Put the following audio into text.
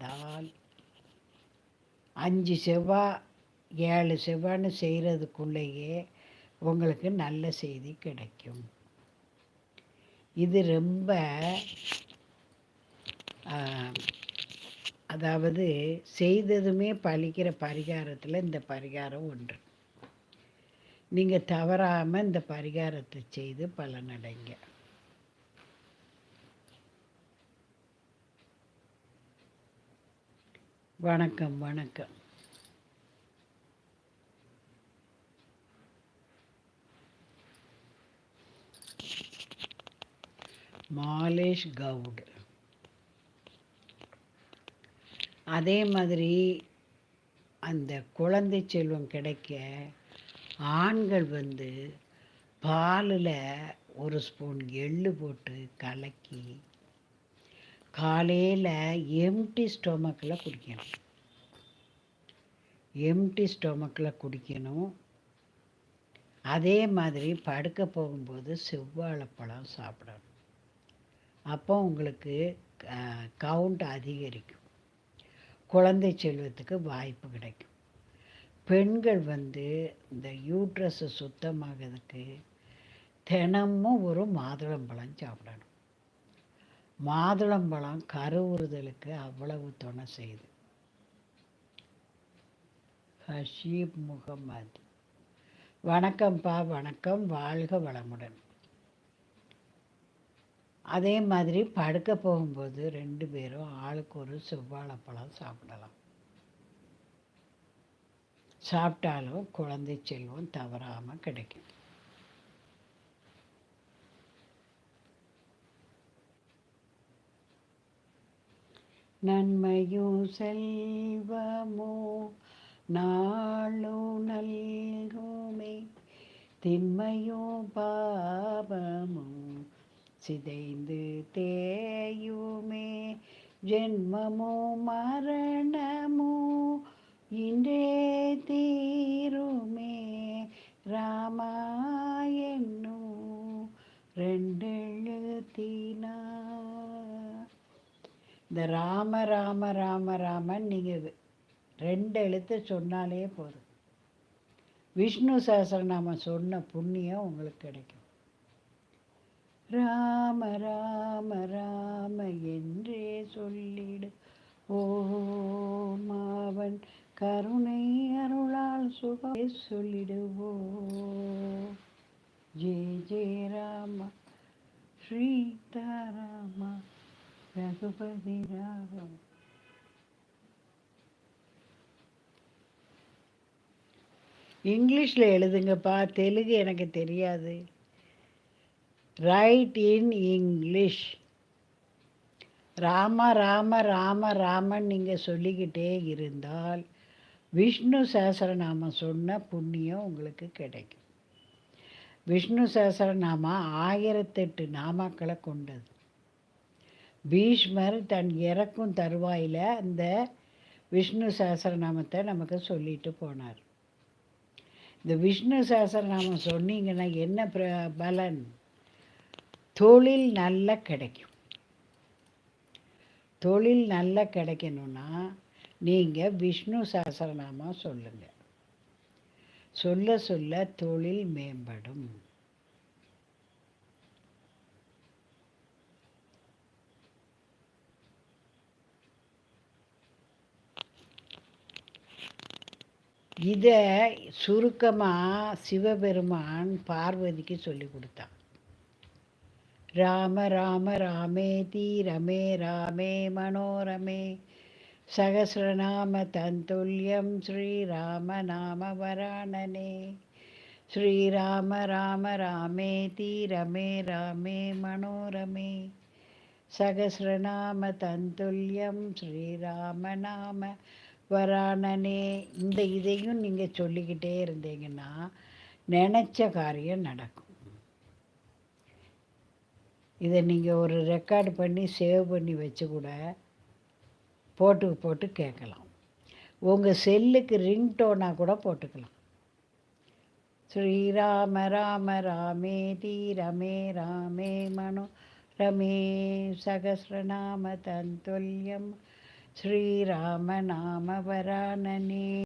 இருந்தால் அஞ்சு செவ்வா ஏழு செவ்வான்னு செய்கிறதுக்குள்ளேயே உங்களுக்கு நல்ல செய்தி கிடைக்கும். இது ரொம்ப அதாவது செய்ததுமே பழிக்கிற பரிகாரத்தில் இந்த பரிகாரம் ஒன்று. நீங்கள் தவறாமல் இந்த பரிகாரத்தை செய்து பலனடைங்க. வணக்கம் வணக்கம். மாலேஷ் கவுடு. அதே மாதிரி அந்த குழந்தை செல்வம் கிடைக்க ஆண்கள் வந்து பாலில் ஒரு ஸ்பூன் எள்ளு போட்டு கலக்கி காலையில் எம்டி ஸ்டொமக்கில் குடிக்கணும். எம்டி ஸ்டொமக்கில் குடிக்கணும். அதே மாதிரி படுக்க போகும்போது செவ்வாழைப்பழம் சாப்பிடணும். அப்போ உங்களுக்கு கவுண்ட் அதிகரிக்கும். குழந்தை செல்வத்துக்கு வாய்ப்பு கிடைக்கும். பெண்கள் வந்து இந்த யூட்ரஸை சுத்தமாகிறதுக்கு தினமும் ஒரு மாதுளம்பழம் சாப்பிடணும். மாதுளம்பழம் கருவுறுதலுக்கு அவ்வளவு துணை செய்யுது ஹஷீப் முகமது. வணக்கம்ப்பா வணக்கம். வாழ்க வளமுடன். அதே மாதிரி படுக்க போகும்போது ரெண்டு பேரும் ஆளுக்கு ஒரு செவ்வாழைப்பழம் சாப்பிடலாம். சாப்பிட்டாலும் குழந்தை செல்வம் தவறாமல் கிடைக்கும். நன்மையும் செல்வமோ நாளோ நல்குமே. திண்மையோ பாபமோ சிதைந்து தேயுமே. ஜென்மமோ மரணமோ இன்றே தீருமே. ராமா இந்த ராம ராம ராம ராமன் நீங்கள் ரெண்டு எழுத்து சொன்னாலே போதும். விஷ்ணு சஹசிரநாமம் சொன்ன புண்ணியம் உங்களுக்கு கிடைக்கும். ராம ராம ராம என்றே சொல்லிடு. ஓமாவன் கருணை அருளால் சுகம் சொல்லிடுவோ. ஜெய ஜெய ராம ஸ்ரீதாராமா ரகுபதி ராகம் இங்கிலீஷில் எழுதுங்கப்பா தெலுங்கு எனக்கு தெரியாது. Write in English Rama Rama Rama Raman நீங்கள் சொல்லிக்கிட்டே இருந்தால் விஷ்ணு சஹசரநாமம் சொன்ன புண்ணியம் உங்களுக்கு கிடைக்கும். விஷ்ணு சஹசரநாமம் ஆயிரத்தெட்டு நாமாக்களை கொண்டது. பீஷ்மர் தன் இறக்கும் தருவாயில் அந்த விஷ்ணு சஹசரநாமத்தை நமக்கு சொல்லிட்டு போனார். இந்த விஷ்ணு சஹசரநாமம் சொன்னீங்கன்னா என்ன பலன்? தொழில் நல்ல கிடைக்கும். தொழில் நல்ல கிடைக்கணும்னா நீங்கள் விஷ்ணு சஹசரநாமம் சொல்லுங்கள் சொல்ல சொல்ல தொழில் மேம்படும். இதை சுருக்கமாக சிவபெருமான் பார்வதிக்கு சொல்லி கொடுத்தான். ராம ராம ராமேதி ரமே ராமே மனோரமே. சகசிரநாம தந்துல்யம் ஸ்ரீராம நாம வராணனே ஸ்ரீராம ராம ராமேதி ரமே ராமே மனோரமே. சகசிரநாம தந்துல்யம் ஸ்ரீராம நாம வராணனே இந்த இதையும் நீங்கள் சொல்லிக்கிட்டே இருந்தீங்கன்னா நினச்ச காரியம் நடக்கும். இதை நீங்கள் ஒரு ரெக்கார்டு பண்ணி சேவ் பண்ணி வச்சு கூட போட்டு போட்டு கேட்கலாம். உங்கள் செல்லுக்கு ரிங்டோனாக கூட போட்டுக்கலாம். ஸ்ரீராம ராம ராமே தீ ரமே ராமே மனோ ரமே சகசிரநாம தந்துல்யம் ஸ்ரீராம நாம வரானனே